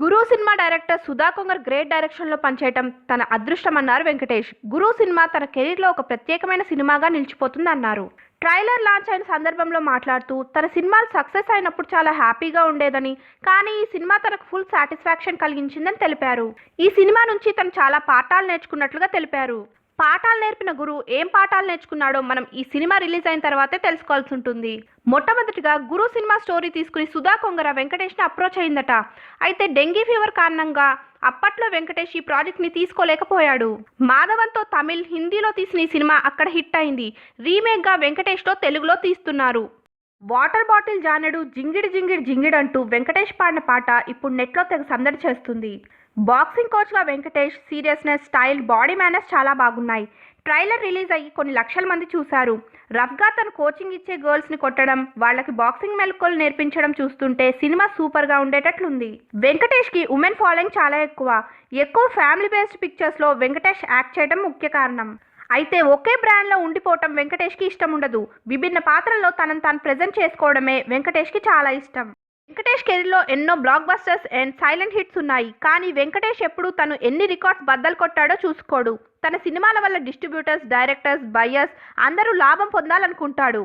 Guru cinema director Sudha Kongara great డైరెక్షన్లో పనిచేయడం పనిచేయటం తన అదృష్టమన్నారు వెంకటేష్. గురు సినిమా తన కెరీర్లో ఒక ప్రత్యేకమైన సినిమాగా నిలిచిపోతుంది అన్నారు ట్రైలర్ లాంచ్ అయిన సందర్భంలో మాట్లాడుతూ తన సినిమాలు సక్సెస్ అయినప్పుడు చాలా హ్యాపీగా ఉండేదని కానీ ఈ సినిమా తనకు ఫుల్ సాటిస్ఫాక్షన్ కలిగించిందని తెలిపారు. ఈ సినిమా నుంచి తను చాలా పాఠాలు నేర్చుకున్నట్లుగా తెలిపారు. పాఠాలు నేర్పిన గురు ఏం పాఠాలు నేర్చుకున్నాడో మనం ఈ సినిమా రిలీజ్ అయిన తర్వాతే తెలుసుకోవాల్సి ఉంటుంది. మొట్టమొదటిగా గురు సినిమా స్టోరీ తీసుకుని సుధా కొంగర వెంకటేష్ని అప్రోచ్ అయిందట. అయితే డెంగీ ఫీవర్ కారణంగా అప్పట్లో వెంకటేష్ ఈ ప్రాజెక్ట్ని తీసుకోలేకపోయాడు. మాధవన్తో తమిళ్ హిందీలో తీసిన ఈ సినిమా అక్కడ హిట్ అయింది. రీమేక్గా వెంకటేష్తో తెలుగులో తీస్తున్నారు. వాటర్ బాటిల్ జానెడు జింగిడి జింగిడి జింగిడంటూ వెంకటేష్ పాడిన పాట ఇప్పుడు నెట్లో తెగ సందడి చేస్తుంది. బాక్సింగ్ కోచ్గా Venkatesh seriousness style body manners చాలా బాగున్నాయి. ట్రైలర్ రిలీజ్ అయ్యి కొన్ని లక్షల మంది చూశారు. రఫ్గా తను కోచింగ్ ఇచ్చే గర్ల్స్ని కొట్టడం వాళ్ళకి బాక్సింగ్ మెలకువలు నేర్పించడం చూస్తుంటే సినిమా సూపర్గా ఉండేటట్లుంది. వెంకటేష్కి ఉమెన్ ఫాలోయింగ్ చాలా ఎక్కువ. ఎక్కువ ఫ్యామిలీ బేస్డ్ పిక్చర్స్లో వెంకటేష్ యాక్ట్ చేయడం ముఖ్య కారణం. అయితే ఒకే బ్రాండ్లో ఉండిపోవటం వెంకటేష్కి ఇష్టం ఉండదు. విభిన్న పాత్రల్లో తనను తాను ప్రజెంట్ చేసుకోవడమే వెంకటేష్కి చాలా ఇష్టం. వెంకటేష్ కెరీర్లో ఎన్నో blockbusters and silent hits ఉన్నాయి. కానీ వెంకటేష్ ఎప్పుడు తను ఎన్ని రికార్డ్స్ బద్దలు కొట్టాడో చూసుకోడు. తన సినిమాల వల్ల డిస్ట్రిబ్యూటర్స్ డైరెక్టర్స్ బయ్యర్స్ అందరూ లాభం పొందాలనుకుంటాడు.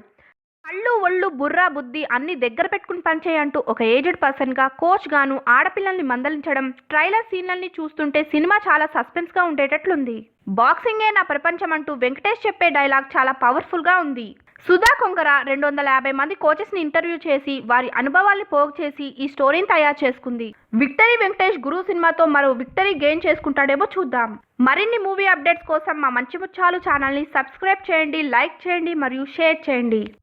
కళ్ళు ఒళ్ళు బుర్రా బుద్ధి అన్ని దగ్గర పెట్టుకుని పనిచేయంటూ ఒక ఏజ్డ్ పర్సన్గా కోచ్గాను కోచ్ గాను ఆడపిల్లల్ని మందలించడం ట్రైలర్ సీన్లన్నీ చూస్తుంటే సినిమా చాలా సస్పెన్స్గా ఉండేటట్లుంది. బాక్సింగే నా ప్రపంచం అంటూ వెంకటేష్ చెప్పే డైలాగ్ చాలా పవర్ఫుల్గా ఉంది. సుధా కొంగర రెండు వందల యాభై మంది కోచెస్ని ఇంటర్వ్యూ చేసి వారి అనుభవాల్ని పోగు చేసి ఈ స్టోరీని తయారు చేసుకుంది. విక్టరీ వెంకటేష్ గురు సినిమాతో మరో విక్టరీ గెయిన్ చేసుకుంటాడేమో చూద్దాం. మరిన్ని మూవీ అప్డేట్స్ కోసం మా మంచి ముచ్చాలు ఛానల్ని సబ్స్క్రైబ్ చేయండి లైక్ చేయండి మరియు షేర్ చేయండి.